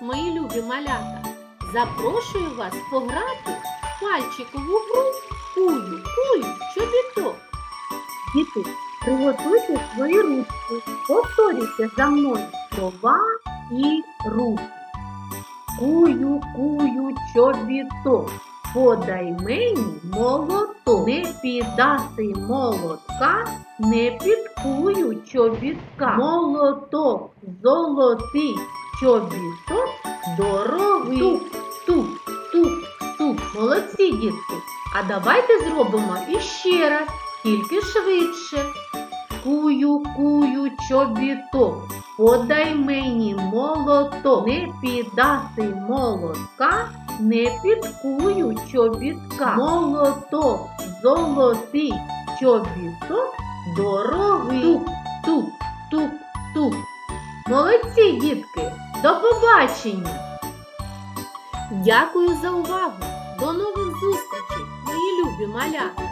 мої любі малята. Запрошую вас пограти в пальчикову гру кую, кую, чобіток. Діти, приготуйте свої ручки, повторюйте за мною слова і рухи. Кую, кую, чобіток, подай мені молоток. Не піддаси молотка, не підкую чобітка. Молоток золотий, чобіток дорогий. Тук, тук, тук, тук. Молодці, дітки. А давайте зробимо іще раз, тільки швидше. Кую, кую, чобіток, подай мені молоток, не піддаси молотка, не підкую чобітка. Молоток золотий, чобіток дорогий. Тук, тук, тук, тук. Молодці, дітки, до побачення! Дякую за увагу! До нових зустрічей, мої любі малята!